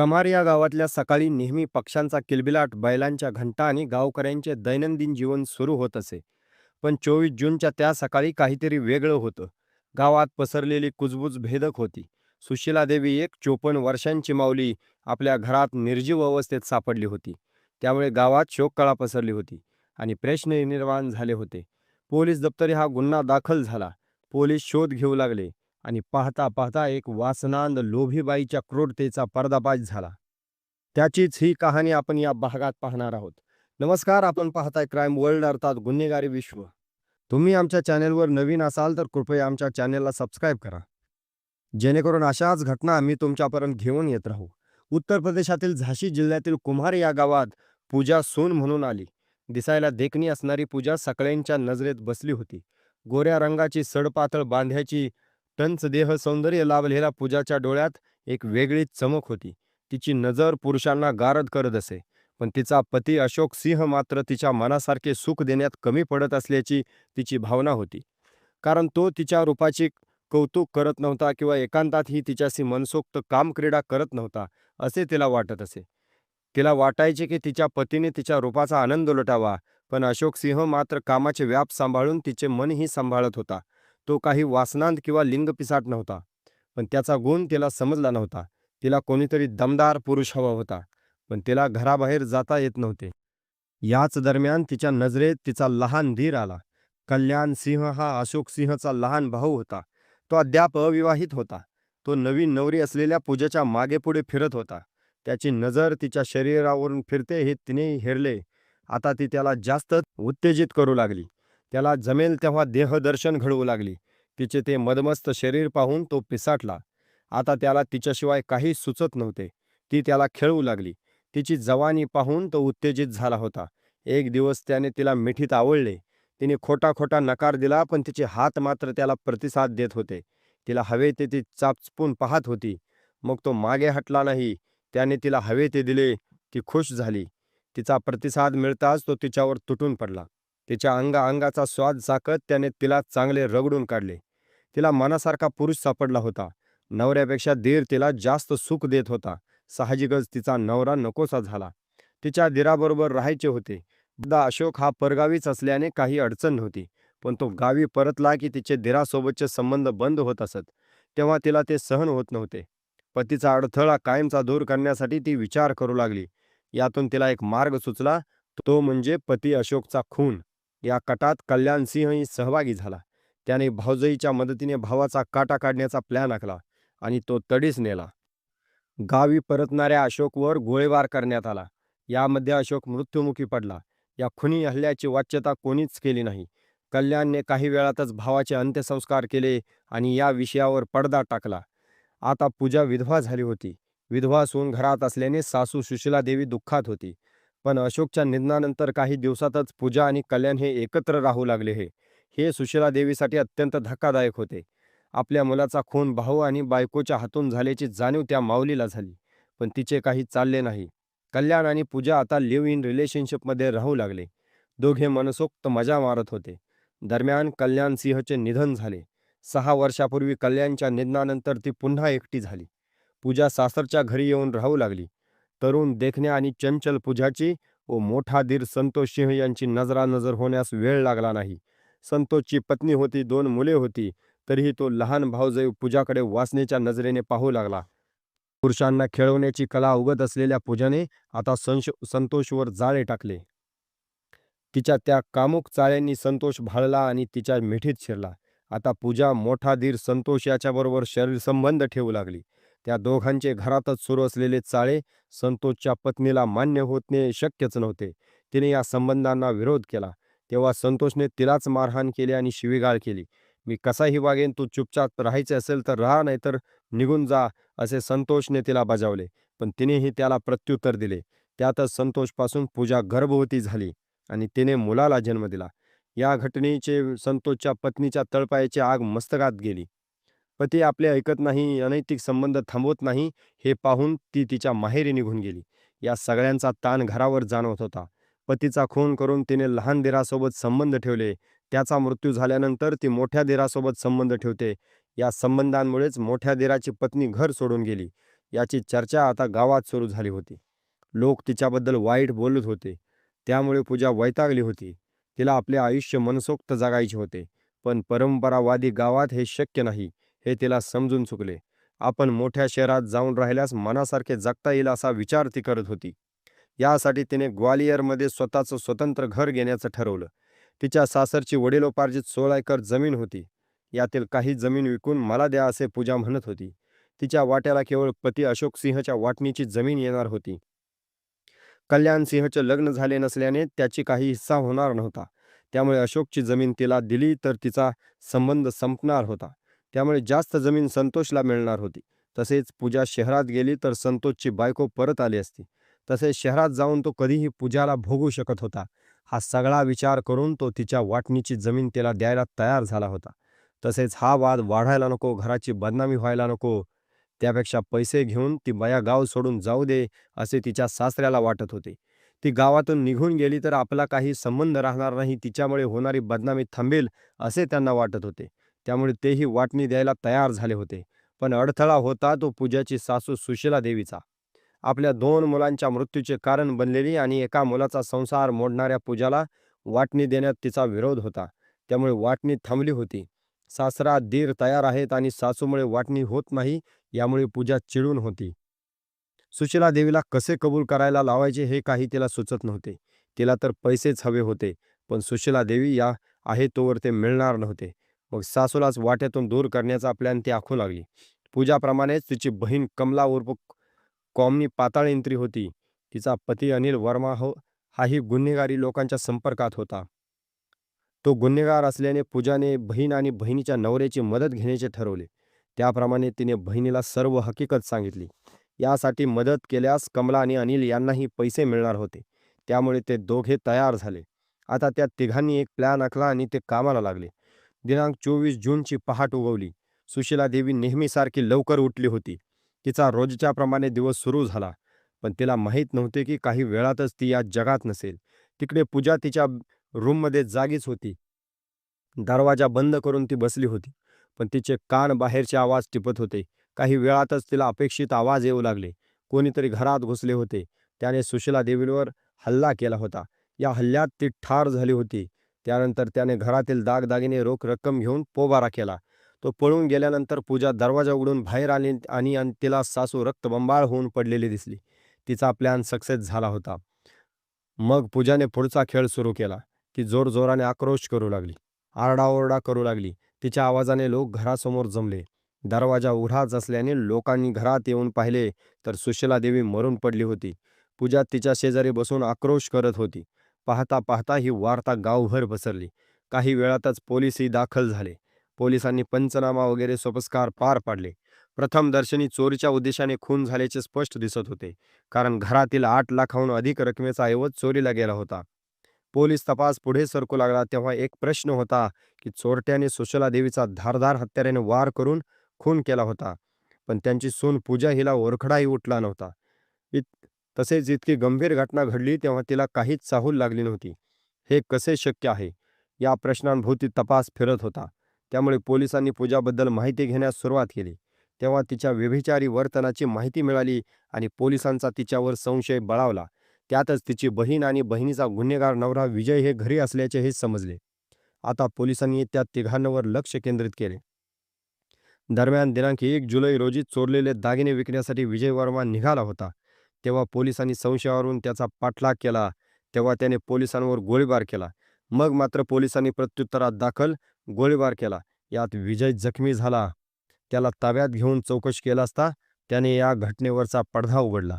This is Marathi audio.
कमार या गावातल्या सकाळी नेहमी पक्ष्यांचा किलबिलाट बैलांच्या घंटा आणि गावकऱ्यांचे दैनंदिन जीवन सुरू होत असे. पण चोवीस जूनच्या त्या सकाळी काहीतरी वेगळं होतं. गावात पसरलेली कुजबूज भेदक होती. सुशीला देवी एक चोपन्न वर्षांची माऊली आपल्या घरात निर्जीव अवस्थेत सापडली होती. त्यामुळे गावात शोककळा पसरली होती आणि प्रश्न निर्माण झाले होते. पोलीस दप्तरी हा गुन्हा दाखल झाला. पोलीस शोध घेऊ लागले. आणि पाहता पाहता एक वासनांद लोभीबाईच्या क्रूरतेचा पर्दापाश झाला. त्याचीच ही कहाणी आपण या भागात पाहणार आहोत. नमस्कार आपण पाहताय क्राईम वर्ल्ड अर्थात गुन्हेगारी विश्व. तुम्ही आमच्या चॅनेलवर नवीन असाल तर कृपया आमच्या चॅनेलला सबस्क्राईब करा. जेणेकरून अशाच घटना आम्ही तुमच्यापर्यंत घेऊन येत राहू. उत्तर प्रदेशातील झाशी जिल्ह्यातील कुम्हार या गावात पूजा सून म्हणून आली. दिसायला देखणी असणारी पूजा सगळ्यांच्या नजरेत बसली होती. गोऱ्या रंगाची सडपातळ बांध्याची टंच देह सौंदर्य लाभलेल्या पूजाच्या डोळ्यात एक वेगळीच चमक होती. तिची नजर पुरुषांना गारद करत असे पण तिचा पती अशोक सिंह मात्र तिच्या मनासारखे सुख देण्यात कमी पडत असल्याची तिची भावना होती. कारण तो तिच्या रूपाची कौतुक करत नव्हता किंवा एकांतातही तिच्याशी मनसोक्त कामक्रीडा करत नव्हता असे तिला वाटत असे. तिला वाटायचे की तिच्या पतीने तिच्या रूपाचा आनंद लुटावा पण अशोक सिंह मात्र कामाचे व्याप सांभाळून तिचे मनही सांभाळत होता. तो काही वासनांत किंवा लिंगपिसाट नव्हता. पण त्याचा गुण तिला समजला नव्हता. तिला कोणीतरी दमदार पुरुष हवा होता. पण तिला घराबाहेर जाता येत नव्हते. याच दरम्यान तिच्या नजरेत तिचा लहान धीर आला. कल्याण सिंह हा अशोक सिंहचा लहान भाऊ होता. तो अद्याप अविवाहित होता. तो नवीन नवरी असलेल्या पूजेच्या मागेपुढे फिरत होता. त्याची नजर तिच्या शरीरावरून फिरते हे तिने हेरले. आता ती त्याला जास्त उत्तेजित करू लागली. त्याला जमेल तेव्हा देहदर्शन घडवू लागली. तिचे ते मदमस्त शरीर पाहून तो पिसाटला. आता त्याला तिच्याशिवाय काही सुचत नव्हते. ती त्याला खेळवू लागली. तिची जवानी पाहून तो उत्तेजित झाला होता. एक दिवस त्याने तिला मिठीत आवडले तिने खोटा खोटा नकार दिला पण तिचे हात मात्र त्याला प्रतिसाद देत होते. तिला हवे ते ती चापचपून पाहत होती. मग तो मागे हटला नाही. त्याने तिला हवे ते दिले. ती खुश झाली. तिचा प्रतिसाद मिळताच तो तिच्यावर तुटून पडला. तिच्या अंगा अंगाचा स्वाद चाकत त्याने तिला चांगले रगडून काढले. तिला मनासारखा पुरुष सापडला होता. नवऱ्यापेक्षा दीर तिला जास्त सुख देत होता. साहजिकच तिचा नवरा नकोसा झाला. तिच्या दिराबरोबर राहायचे होते. दा अशोक हा परगावीच असल्याने काही अडचण नव्हती. पण तो गावी परतला की तिचे दिरासोबतचे संबंध बंद होत असत. तेव्हा तिला ते सहन होत नव्हते. पतीचा अडथळा कायमचा दूर करण्यासाठी ती विचार करू लागली. यातून तिला एक मार्ग सुचला. तो म्हणजे पती अशोकचा खून. या कटात कल्याण सिंहही सहभागी झाला. त्याने भाऊजईच्या मदतीने भावाचा काटा काढण्याचा प्लॅन आखला आणि तो तडीस नेला. गावी परतणाऱ्या अशोकवर गोळीबार करण्यात आला. यामध्ये अशोक मृत्युमुखी पडला. या खुनी हल्ल्याची वाच्यता कोणीच केली नाही. कल्याणने काही वेळातच भावाचे अंत्यसंस्कार केले आणि या विषयावर पडदा टाकला. आता पूजा विधवा झाली होती. विधवा सून घरात असल्याने सासू सुशीला देवी दुःखात होती. पण अशोकच्या निधनानंतर काही दिवसातच पूजा आणि कल्याण हे एकत्र राहू लागले हे. हे सुशीला देवीसाठी अत्यंत धक्कादायक होते. आपल्या मुलाचा खून भाऊ आणि बायकोच्या हातून झाल्याची जाणीव त्या माऊलीला झाली पण तिचे काही चालले नाही. कल्याण आणि पूजा आता लिव्ह इन रिलेशनशिपमध्ये राहू लागले. दोघे मनसोक्त मजा मारत होते. दरम्यान कल्याण सिंहचे निधन झाले. सहा वर्षापूर्वी कल्याणच्या निधनानंतर ती पुन्हा एकटी झाली. पूजा सासरच्या घरी येऊन राहू लागली. तरुण देखण्या आणि चंचल पूजाची व मोठा धीर संतोष सिंह यांची नजरानजर होण्यास वेळ लागला नाही. संतोषची पत्नी होती दोन मुले होती तरीही तो लहान भाऊजयू पूजाकडे वासनेच्या नजरेने पाहू लागला. पुरुषांना खेळवण्याची कला उगत असलेल्या पूजाने आता संश संतोषवर जाळे टाकले. तिच्या त्या कामुक चाळ्यांनी संतोष भाळला आणि तिच्या मिठीत शिरला. आता पूजा मोठा धीर संतोष याच्याबरोबर शरीर संबंध ठेवू लागली. त्या दोघांचे घरातच सुरू असलेले चाळे संतोषच्या पत्नीला मान्य होतणे शक्यच नव्हते. तिने या संबंधांना विरोध केला. तेव्हा संतोषने तिलाच मारहाण केली आणि शिवीगाळ केली. मी कसाही वागेन तू चुपचाप राहायचे असेल तर राहा नाहीतर निघून जा असे संतोषने तिला बजावले. पण तिनेही त्याला प्रत्युत्तर दिले. त्यातच संतोषपासून पूजा गर्भवती झाली आणि तिने मुलाला जन्म दिला. या घटनेचे संतोषच्या पत्नीच्या तळपायाची आग मस्तकात गेली. पती आपले ऐकत नाही अनैतिक संबंध थांबवत नाही हे पाहून ती तिच्या माहेरी निघून गेली. या सगळ्यांचा ताण घरावर जाणवत होता. पतीचा खून करून तिने लहान दिरासोबत संबंध ठेवले. त्याचा मृत्यू झाल्यानंतर ती मोठ्या दिरासोबत संबंध ठेवते. या संबंधांमुळेच मोठ्या दिराची पत्नी घर सोडून गेली. याची चर्चा आता गावात सुरू झाली होती. लोक तिच्याबद्दल वाईट बोलत होते. त्यामुळे पूजा वैतागली होती. तिला आपले आयुष्य मनसोक्त जगायचे होते. पण परंपरावादी गावात हे शक्य नाही. हे तिला समजून चुकले. आपण मोठ्या शहरात जाऊन राहिल्यास मनासारखे जगता येईल असा विचार ती करत होती. यासाठी तिने ग्वालियरमध्ये स्वतःचं स्वतंत्र घर घेण्याचं ठरवलं. तिच्या सासरची वडिलोपार्जित सोळा एकर जमीन होती. यातील काही जमीन विकून मला द्या असे पूजा म्हणत होती. तिच्या वाट्याला केवळ पती अशोक सिंहच्या वाटणीची जमीन येणार होती. कल्याण सिंहचे लग्न झाले नसल्याने त्याची काही हिस्सा होणार नव्हता. त्यामुळे अशोकची जमीन तिला दिली तर तिचा संबंध संपणार होता. त्यामुळे जास्त जमीन संतोषला मिळणार होती. तसेच पूजा शहरात गेली तर संतोषची बायको परत आली असती. तसेच शहरात जाऊन तो कधीही पूजाला भोगू शकत होता. हा सगळा विचार करून तो तिच्या वाटणीची जमीन तिला द्यायला तयार झाला होता. तसेच हा वाद वाढायला नको घराची बदनामी व्हायला नको. त्यापेक्षा पैसे घेऊन ती बया गाव सोडून जाऊ दे असे तिच्या सासऱ्याला वाटत होते. ती गावातून निघून गेली तर आपला काही संबंध राहणार नाही तिच्यामुळे होणारी बदनामी थांबेल असे त्यांना वाटत होते. त्यामुळे तेही वाटणी द्यायला तयार झाले होते. पण अडथळा होता तो पूजाची सासू सुशीला देवीचा. आपल्या दोन मुलांच्या मृत्यूचे कारण बनलेली आणि एका मुलाचा संसार मोडणाऱ्या पूजाला वाटणी देण्यात तिचा विरोध होता. त्यामुळे वाटणी थांबली होती. सासरा दीर तयार आहेत आणि सासूमुळे वाटणी होत नाही यामुळे पूजा चिडून होती. सुशीला देवीला कसे कबूल करायला लावायचे हे काही तिला सुचत नव्हते. तिला तर पैसेच हवे होते पण सुशीला देवी या आहे तोवर ते मिळणार नव्हते. मग सासूलाच वाट्यातून दूर करण्याचा प्लॅन ती आखू लागली. पूजाप्रमाणेच तिची बहीण कमला उर्फ कॉमनी पाताळयंत्री होती. तिचा पती अनिल वर्मा हो हाही गुन्हेगारी लोकांच्या संपर्कात होता. तो गुन्हेगार असल्याने पूजाने बहीण आणि बहिणीच्या नवऱ्याची मदत घेण्याचे ठरवले. त्याप्रमाणे तिने बहिणीला सर्व हकीकत सांगितली. यासाठी मदत केल्यास कमला आणि अनिल यांनाही पैसे मिळणार होते. त्यामुळे ते दोघे तयार झाले. आता त्या तिघांनी एक प्लॅन आखला आणि ते कामाला लागले. दिनांक चोवीस जूनची पहाट उगवली. सुशीला देवी नेहमीसारखी लवकर उठली होती. तिचा रोजच्याप्रमाणे दिवस सुरू झाला. पण तिला माहीत नव्हते की काही वेळातच ती या जगात नसेल. तिकडे पूजा तिच्या रूममध्ये जागीच होती. दरवाजा बंद करून ती बसली होती. पण तिचे कान बाहेरचे आवाज टिपत होते. काही वेळातच तिला अपेक्षित आवाज येऊ लागले. कोणीतरी घरात घुसले होते. त्याने सुशीला देवीवर हल्ला केला होता. या हल्ल्यात ती ठार झाली होती. त्यानंतर त्याने घरातील दागदागिने रोख रक्कम घेऊन पोबारा केला. तो पळून गेल्यानंतर पूजा दरवाजा उघडून बाहेर आली आणि तिला सासू रक्तबंबाळ होऊन पडलेली दिसली. तिचा प्लॅन सक्सेस झाला होता. मग पूजाने पुढचा खेळ सुरू केला की जोरजोराने आक्रोश करू लागली आरडाओरडा करू लागली. तिच्या आवाजाने लोक घरासमोर जमले. दरवाजा उघडाच असल्याने लोकांनी घरात येऊन पाहिले तर सुशीला देवी मरून पडली होती. पूजा तिच्या शेजारी बसून आक्रोश करत होती. पाहता पाहता ही वार्ता गावभर पसरली. काही वेळातच पोलिसही दाखल झाले. पोलिसांनी पंचनामा वगैरे सोपस्कार पार पाडले. प्रथम दर्शनी चोरीच्या उद्देशाने खून झाल्याचे स्पष्ट दिसत होते. कारण घरातील आठ लाखाहून अधिक रकमेचा ऐवज चोरीला गेला होता. पोलीस तपास पुढे सरकू लागला तेव्हा एक प्रश्न होता की चोरट्याने सुशला देवीचा धारधार हत्याराने वार करून खून केला होता. पण त्यांची सून पूजा हिला ओरखडाही उठला नव्हता. तसेच इतकी गंभीर घटना घडली तेव्हा तिला काहीच चाहूल लागली नव्हती. हे कसे शक्य आहे? या प्रश्नांभोवती तपास फिरत होता. त्यामुळे पोलिसांनी पूजाबद्दल माहिती घेण्यास सुरुवात केली. तेव्हा तिच्या व्यभिचारी वर्तनाची माहिती मिळाली आणि पोलिसांचा तिच्यावर संशय बळावला. त्यातच तिची बहीण आणि बहिणीचा गुन्हेगार नवरा विजय हे घरी असल्याचे हे समजले. आता पोलिसांनी त्या तिघांवर लक्ष केंद्रित केले. दरम्यान दिनांक एक जुलै रोजी चोरलेले दागिने विकण्यासाठी विजय वर्मा निघाला होता. तेव्हा पोलिसांनी संशयावरून त्याचा पाठलाग केला. तेव्हा त्याने पोलिसांवर गोळीबार केला. मग मात्र पोलिसांनी प्रत्युत्तरात दाखल गोळीबार केला. यात विजय जखमी झाला. त्याला ताब्यात घेऊन चौकशी केला असता त्याने या घटनेवरचा पडदा उघडला.